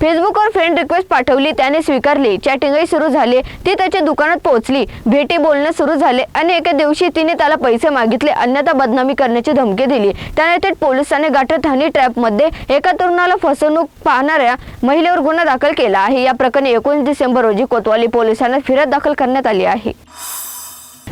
फेसबुकवर friend request पाठवली त्याने स्वीकारली. चॅटिंगही सुरू झाली. ती त्याच्या दुकानात पोहोचली. भेटी बोलणं सुरू झाले आणि एका दिवशी तिने त्याला पैसे मागितले अन्यथा बदनामी करण्याची धमकी दिली. त्याने थेट पोलिसांनी गाठत ट्रॅपमध्ये एका तरुणाला फसवणूक पाहणाऱ्या महिलेवर गुन्हा दाखल केला आहे. या प्रकरणी एकोणीस डिसेंबर रोजी कोतवाली पोलिसांना फिर्याद दाखल करण्यात आली आहे.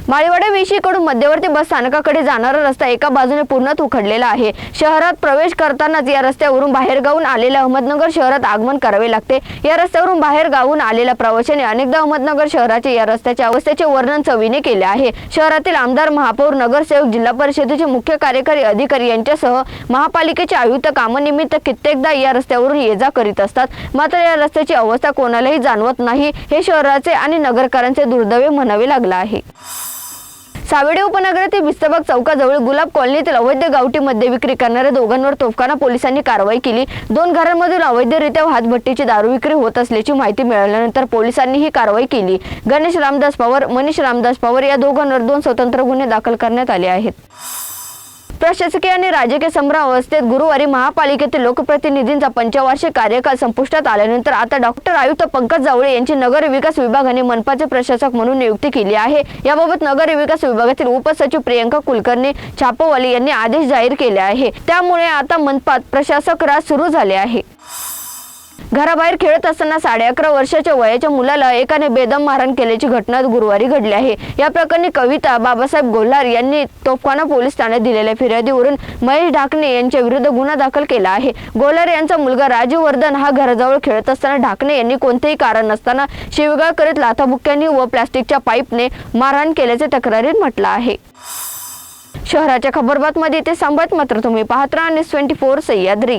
माळीवाडा वेशीकडून मध्यवर्ती बस स्थानकाकडे जाणारा रस्ता एका बाजूने पूर्णत उखडलेला आहे. शहरात प्रवेश करतानाच या रस्त्यावरून बाहेरगावून आलेल्या अहमदनगर शहरात आगमन करावे लागते. या रस्त्यावरून बाहेर गावून आलेल्या प्रवाशाने अनेकदा अहमदनगर शहराचे या रस्त्याच्या अवस्थेचे वर्णन चवीने केले आहे. शहरातील आमदार महापौर नगरसेवक जिल्हा परिषदेचे मुख्य कार्यकारी अधिकारी यांच्यासह महापालिकेचे आयुक्त कामानिमित्त कित्येकदा या रस्त्यावरून ये जा करीत असतात. मात्र या रस्त्याची अवस्था कोणालाही जाणवत नाही हे शहराचे आणि नगरकरांचे दुर्दैव म्हणावे लागले आहे. सावेडे उपनगरातील बिस्तबाग चौकाजवळ गुलाब कॉलनीतील अवैध गावठी मद्य विक्री करणाऱ्या दोघांवर तोफखाना पोलिसांनी कारवाई केली. दोन घरांमधून अवैधरित्या हातभट्टीची दारू विक्री होत असल्याची माहिती मिळाल्यानंतर पोलिसांनी ही कारवाई केली. गणेश रामदास पवार मनीष रामदास पवार या दोघांवर दोन स्वतंत्र गुन्हे दाखल करण्यात आले आहेत. प्रशासकीय आणि राजकीय संभ्रम अवस्थेत गुरुवारी महापालिकेतील लोकप्रतिनिधींचा पंचवार्षिक कार्यकाल संपुष्टात आल्यानंतर आता डॉक्टर आयुक्त पंकज जावळे यांची नगर विकास विभागाने मनपाचे प्रशासक म्हणून नियुक्ती केली आहे. याबाबत नगर विकास विभागातील उपसचिव प्रियंका कुलकर्णी छापोवाली यांनी आदेश जाहीर केले आहे. त्यामुळे आता मनपात प्रशासक राज सुरू झाले आहे. घराबाहेर खेळत असताना साडे अकरा वर्षाच्या वयाच्या मुलाला एकाने बेदम मारहाण केल्याची घटना गुरुवारी घडली आहे. या प्रकरणी कविता बाबासाहेब गोल्हार यांनी तोफखाना पोलीस ठाण्यात दिलेल्या फिर्यादीवरून महेश ढाकणे यांच्या विरुद्ध गुन्हा दाखल केला आहे. गोल्हार यांचा मुलगा राजीव वर्धन हा घराजवळ खेळत असताना ढाकणे यांनी कोणतेही कारण नसताना शिवगाळ करीत लाथाबुक्क्यांनी व प्लास्टिकच्या पाईपने मारहाण केल्याचे तक्रारीत म्हटलं आहे. शहराच्या खबरबातमध्ये ते सांभाळत मात्र तुम्ही पाहत राहा. News twenty four Sahyadri.